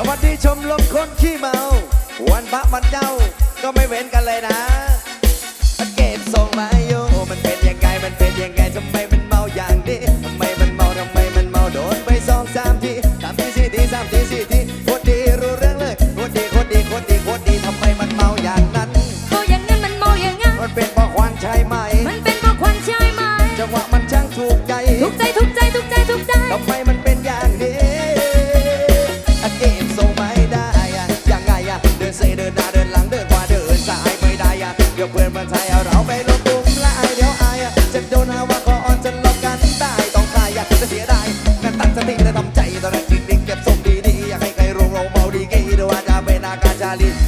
สวัสดีชมลมคนขี้เมา วันพระมันเจ้าก็ไม่เว้นกันเลยนะเก็บส่งมาโยมันเป็นยังไงมันเป็นยังไงทำไมมันเมาอย่างนี้ทำไมมันเมาทำไมมันเมาโดนไปสองสามทีสามทีสี่ทีสามทีสี่ที dali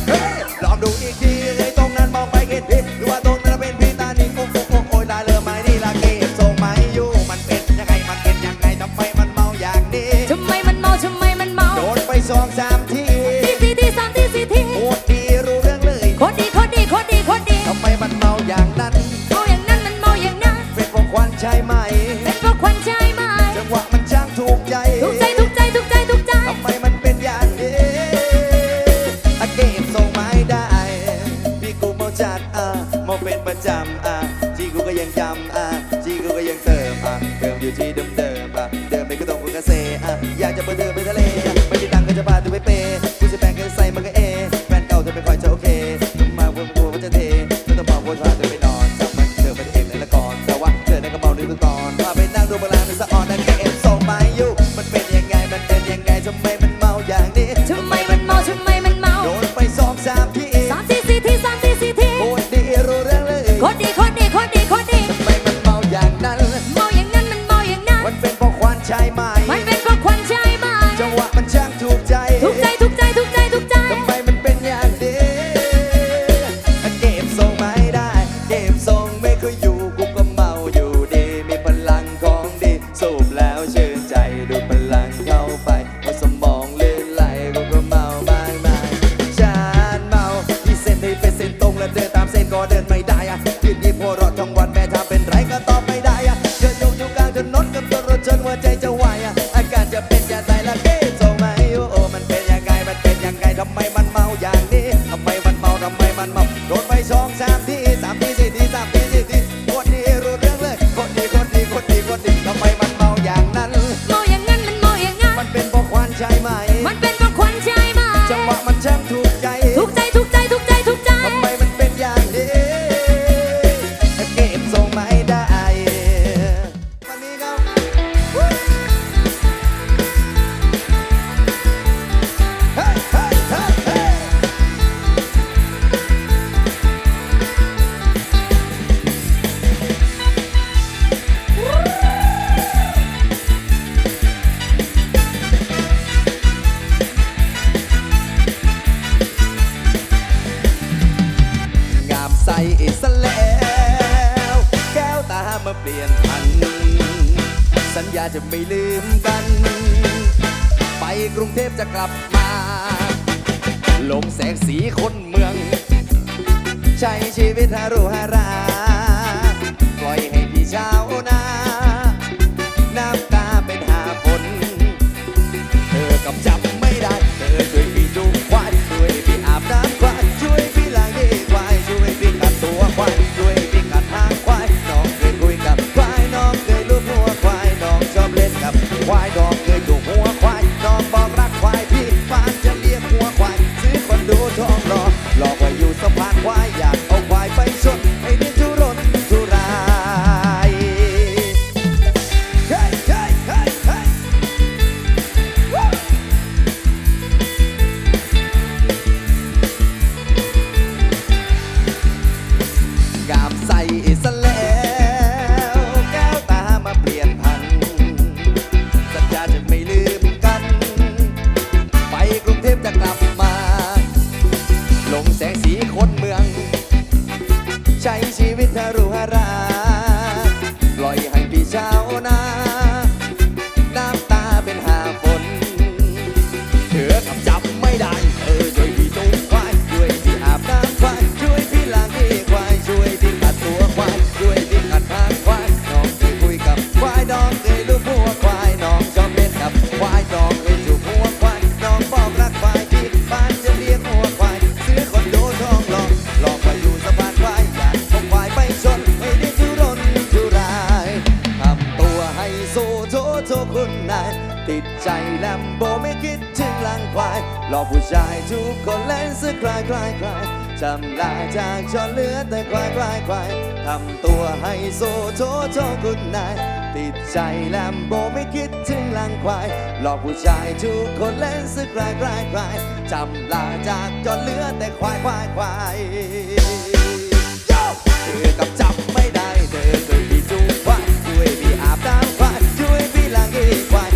more than die. ยวิ่งกัดทางควายน้องเคยคุยกับควายน้องเคยลูบหัวควายน้องชอบเล่นกับควาย หลอกผู้ชายทุกคนเล่นซื้อคลายคลายคลายจำลายจากจอเหลือแต่คลายคลายคลายทำตัวให้โซโชโชคุณนายติดใจแลมโบไม่คิดถึงลังควายหลอกผู้ชายทุกคนเล่นซื้อคลายคลายคลายจำลาจากจอเหลือแต่ควายควายควายเธอกับจับไม่ได้เธอเคยที่จูงควายช่วยพี่อาบน้ำควายช่วยพี่ลังขี้ควาย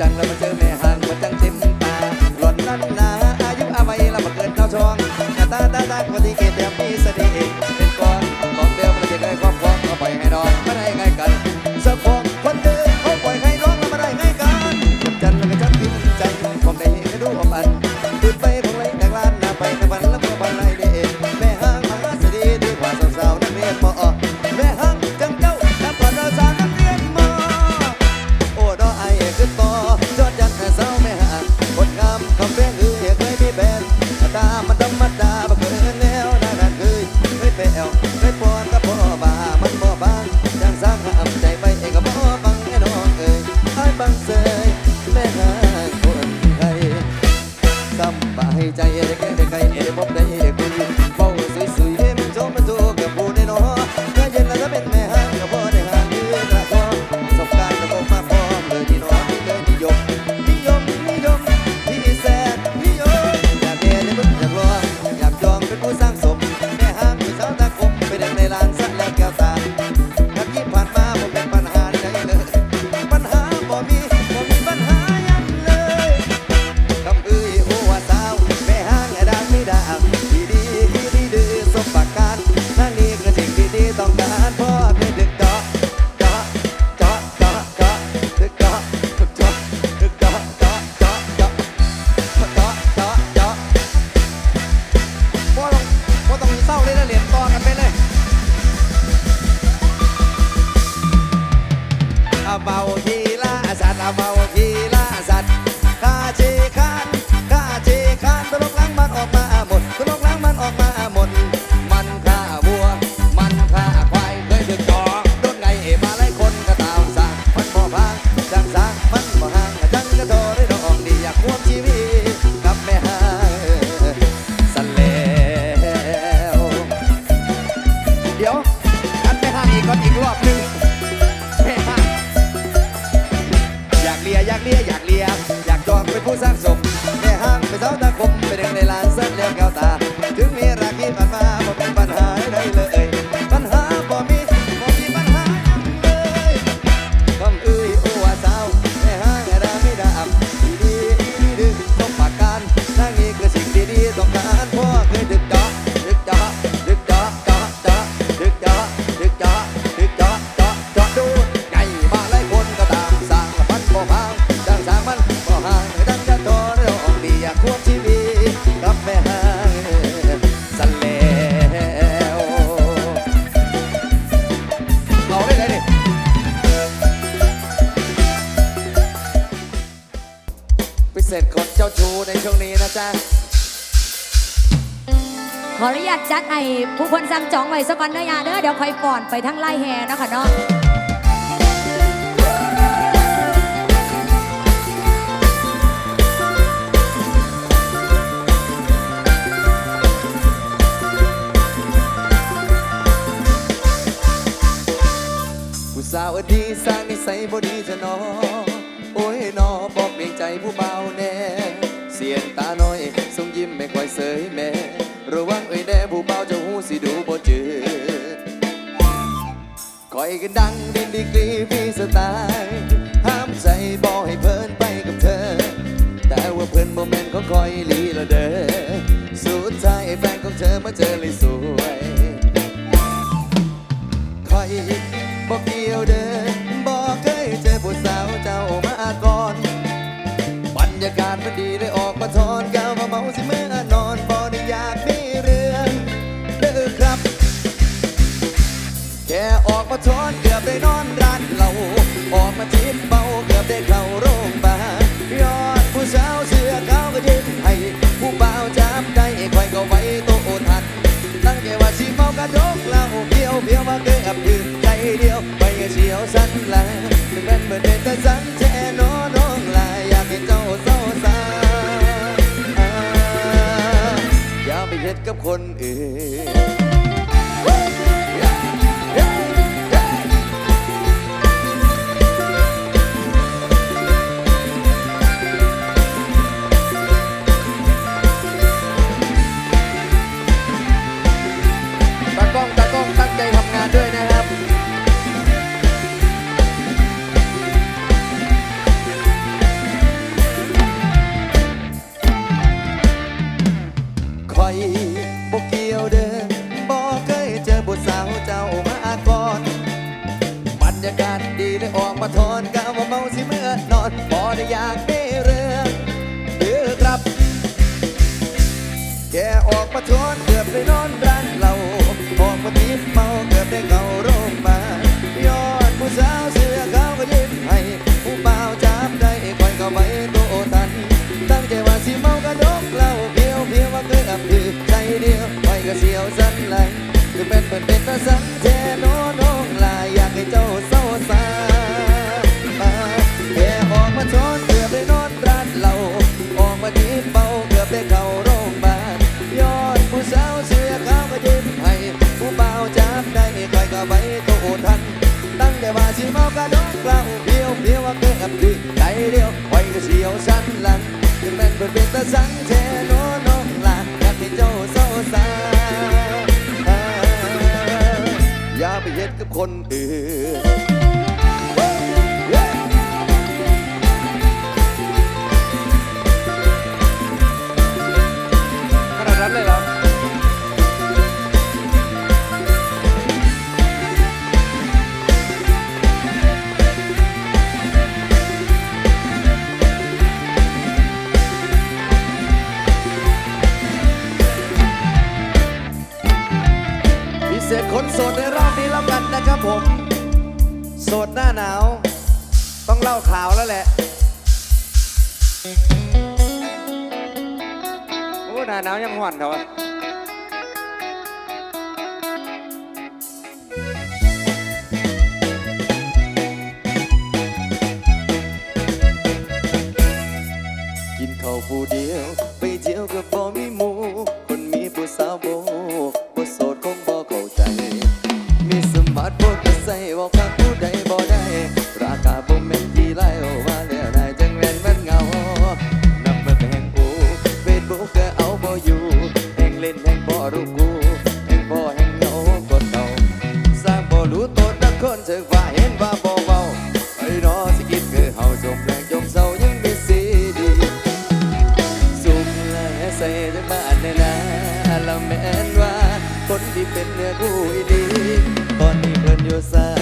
จังแล้วไม่ใชู่้ในช่วงนี้นะจ๊ะขออนุญาตจัดไอ้ผู้คนซ้ำจองไว้สักวันเนื้อยาเด้อเดี๋ยวคอยป่อนไปทั้งไล่แห่นะคะเนาะผู้สาวดีสร้างนิสัยบ่ดีจะนอโอ้ยนอบอกเปลี่ยนใจผู้บ่า ดังดินดีกรีมีสไตล์ห้ามใจบอให้เพลินไปกับเธอ แต่ว่าเพื่นโมเมนต์ของคอยลีละเดอสุดท้ายแฟนของเธอมาเจอเลยสุ ไปเฮ็ดกับคนอื่น นอนร้านเล่าออกมาติดเมาเกิดได้เข้าโรงพาบาลยอดผู้สาวเสื้อขาวก็ยิ้มให้ผู้บ่าวจับได้คอยเข้าไปโตทัน ตั้งใจว่าสิเมากระดกเล่าเพียวเพียวว่าเคยอับถือใจเดียวไปยก็เสียวสันไหลคือเป็นเปิดเป็นตาซา สังเทน้องหลานกติเจ้าเศร้าสาอย่าไปเฮ็ดกับคนอื่น Anh? yourself.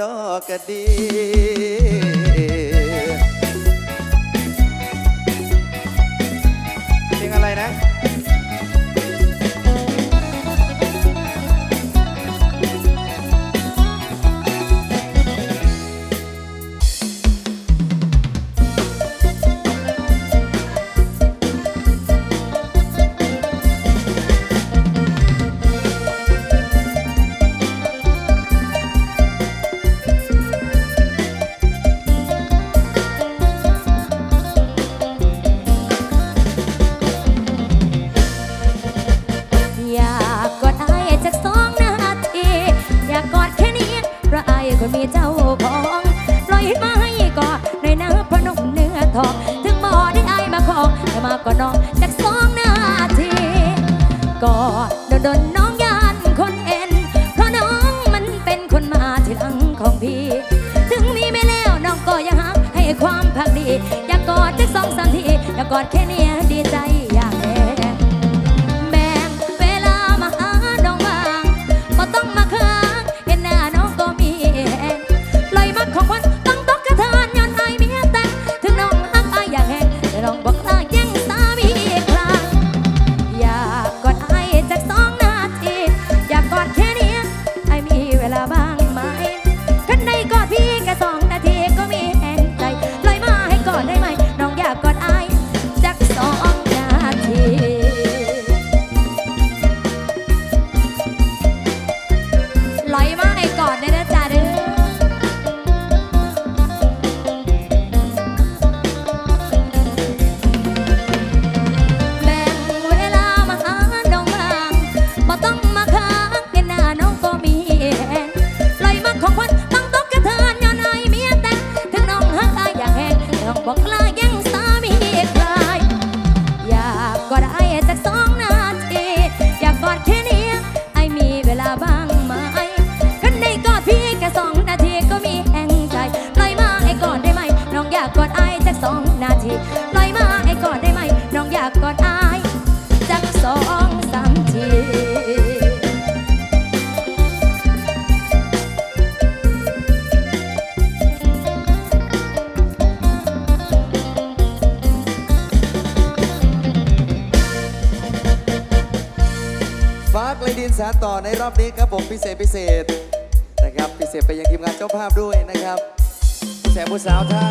ดอกกดี ก็น้องจากสองนาทีก็โดนโดนน้องยานคนเอ็น เพราะน้องมันเป็นคนมาที่หลังของพี่ ถึงมีไม่แล้วน้องก็ยังหักให้ความพักดี อยากกอดจากสองสามทีอยากกอดแค่เนี้ย อบนี้ครับผมพิเศษพิเศษนะครับพิเศษไปยังทีมงานเจ้าภาพด้วยนะครับผู้แสบผู้สาวท่า